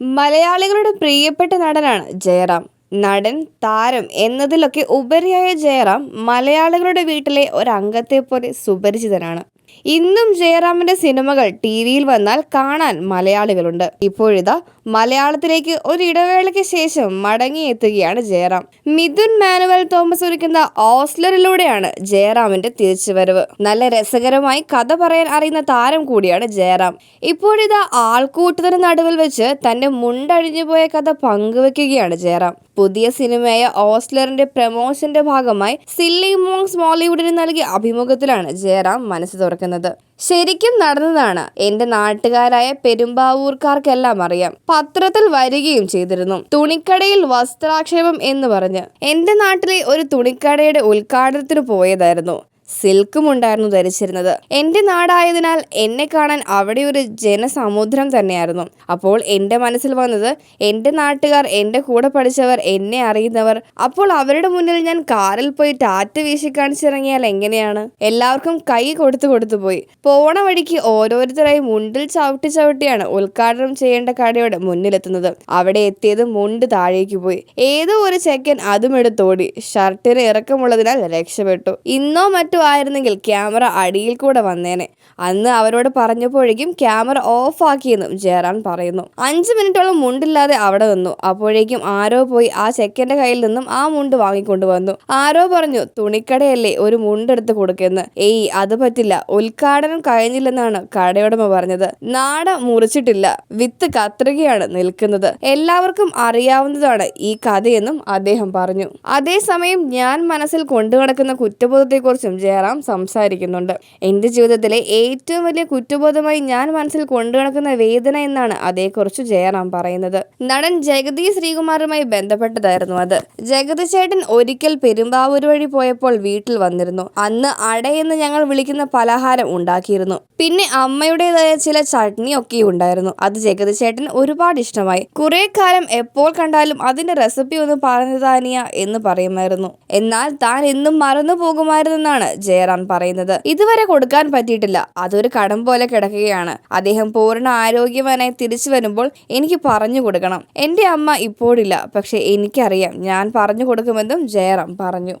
മലയാളികളുടെ പ്രിയപ്പെട്ട നടനാണ് ജയറാം. നടൻ താരം എന്നതിലൊക്കെ ഉപരിയായ ജയറാം മലയാളികളുടെ വീട്ടിലെ ഒരംഗത്തെ പോലെ സുപരിചിതനാണ്. ഇന്നും ജയറാമിന്റെ സിനിമകൾ ടി വിയിൽ വന്നാൽ കാണാൻ മലയാളികളുണ്ട്. ഇപ്പോഴിതാ മലയാളത്തിലേക്ക് ഒരു ഇടവേളയ്ക്ക് ശേഷം മടങ്ങിയെത്തുകയാണ് ജയറാം. മിഥുൻ മാനുവൽ തോമസ് ഒരുക്കുന്ന ഓസ്ലറിലൂടെയാണ് ജയറാമിന്റെ തിരിച്ചുവരവ്. നല്ല രസകരമായി കഥ പറയാൻ അറിയുന്ന താരം കൂടിയാണ് ജയറാം. ഇപ്പോഴിതാ ആൾക്കൂട്ടത്തിന് നടുവിൽ വെച്ച് തന്റെ മുണ്ടഴിഞ്ഞു പോയ കഥ പങ്കുവെക്കുകയാണ് ജയറാം. പുതിയ സിനിമയായ ഓസ്ലറിന്റെ പ്രമോഷന്റെ ഭാഗമായി സില്ലി മോങ്സ് മോളിവുഡിന് നൽകിയ അഭിമുഖത്തിലാണ് ജയറാം മനസ്സ് തുറക്കുന്നത്. ശരിക്കും നടന്നതാണ്. എന്റെ നാട്ടുകാരായ പെരുമ്പാവൂർക്കാർക്കെല്ലാം അറിയാം. പത്രത്തിൽ വരികയും ചെയ്തിരുന്നു. തുണിക്കടയിൽ വസ്ത്രാക്ഷേപം എന്ന് പറഞ്ഞ്. എന്റെ നാട്ടിലെ ഒരു തുണിക്കടയുടെ ഉദ്ഘാടനത്തിന് പോയതായിരുന്നു. സിൽക്കും ഉണ്ടായിരുന്നു ധരിച്ചിരുന്നത്. എന്റെ നാടായതിനാൽ എന്നെ കാണാൻ അവിടെ ഒരു ജനസമുദ്രം തന്നെയായിരുന്നു. അപ്പോൾ എന്റെ മനസ്സിൽ വന്നത് എന്റെ നാട്ടുകാർ എന്റെ കൂടെ പഠിച്ചവർ എന്നെ അറിയുന്നവർ. അപ്പോൾ അവരുടെ മുന്നിൽ ഞാൻ കാറിൽ പോയി ടാറ്റ വീശി കാണിച്ചിറങ്ങിയാൽ എങ്ങനെയാണ്? എല്ലാവർക്കും കൈ കൊടുത്തു കൊടുത്തു പോയി. പോണ വഴിക്ക് ഓരോരുത്തരായി മുണ്ടിൽ ചവിട്ടി ചവിട്ടിയാണ് ഉദ്ഘാടനം ചെയ്യേണ്ട കടയുടെ മുന്നിലെത്തുന്നത്. അവിടെ എത്തിയത് മുണ്ട് താഴേക്ക് പോയി. ഏതോ ഒരു ചെക്കൻ അതും എടുത്തോടി. ഷർട്ടിന് ഇറക്കമുള്ളതിനാൽ രക്ഷപ്പെട്ടു. ഇന്നോ മറ്റോ ആയിരുന്നെങ്കിൽ ക്യാമറ അടിയിൽ കൂടെ വന്നേനെ. അന്ന് അവരോട് പറഞ്ഞപ്പോഴേക്കും ക്യാമറ ഓഫാക്കിയെന്നും ജയറാൻ പറയുന്നു. അഞ്ച് മിനിറ്റോളം മുണ്ടില്ലാതെ അവിടെ നിന്നു. അപ്പോഴേക്കും ആരോ പോയി ആ ചെക്കന്റെ കയ്യിൽ നിന്നും ആ മുണ്ട് വാങ്ങിക്കൊണ്ടുവന്നു ആരോ പറഞ്ഞു തുണിക്കടയല്ലേ ഒരു മുണ്ടെടുത്ത് കൊടുക്കെന്ന്. ഏയ് അത് പറ്റില്ല. ഉദ്ഘാടനം കഴിഞ്ഞില്ലെന്നാണ് കടയുടമ പറഞ്ഞത്. നാട മുറിച്ചിട്ടില്ല. വിത്ത് കത്രികയാണ് നിൽക്കുന്നത്. എല്ലാവർക്കും അറിയാവുന്നതാണ് ഈ കഥയെന്നും അദ്ദേഹം പറഞ്ഞു. അതേസമയം ഞാൻ മനസ്സിൽ കൊണ്ടുനടക്കുന്ന കുറ്റബോധത്തെക്കുറിച്ചും ജയറാം സംസാരിക്കുന്നുണ്ട്. എന്റെ ജീവിതത്തിലെ ഏറ്റവും വലിയ കുറ്റബോധമായി ഞാൻ മനസ്സിൽ കൊണ്ടുനടക്കുന്ന വേദന എന്നാണ് അതേക്കുറിച്ച് ജയറാം പറയുന്നത്. നടൻ ജഗതി ശ്രീകുമാറുമായി ബന്ധപ്പെട്ടതായിരുന്നു അത്. ജഗതി ചേട്ടൻ ഒരിക്കൽ പെരുമ്പാവൂർ വഴി പോയപ്പോൾ വീട്ടിൽ വന്നിരുന്നു. അന്ന് അടയെന്ന് ഞങ്ങൾ വിളിക്കുന്ന പലഹാരം ഉണ്ടാക്കിയിരുന്നു. പിന്നെ അമ്മയുടേതായ ചില ചട്നി ഒക്കെ ഉണ്ടായിരുന്നു. അത് ജഗതി ചേട്ടൻ ഒരുപാട് ഇഷ്ടമായി. കുറെ കാലം എപ്പോൾ കണ്ടാലും അതിന്റെ റെസിപ്പി ഒന്ന് പറഞ്ഞു താനിയ എന്ന് പറയുമായിരുന്നു. എന്നാൽ താൻ എന്നും മറന്നു പോകുമായിരുന്നെന്നാണ് ജയറാം പറയുന്നത്. ഇതുവരെ കൊടുക്കാൻ പറ്റിയിട്ടില്ല. അതൊരു കടം പോലെ കിടക്കുകയാണ്. അദ്ദേഹം പൂർണ ആരോഗ്യവാനായി തിരിച്ചു വരുമ്പോൾ എനിക്ക് പറഞ്ഞു കൊടുക്കണം. എന്റെ അമ്മ ഇപ്പോഴില്ല. പക്ഷെ എനിക്കറിയാം. ഞാൻ പറഞ്ഞു കൊടുക്കുമെന്നും ജയറാം പറഞ്ഞു.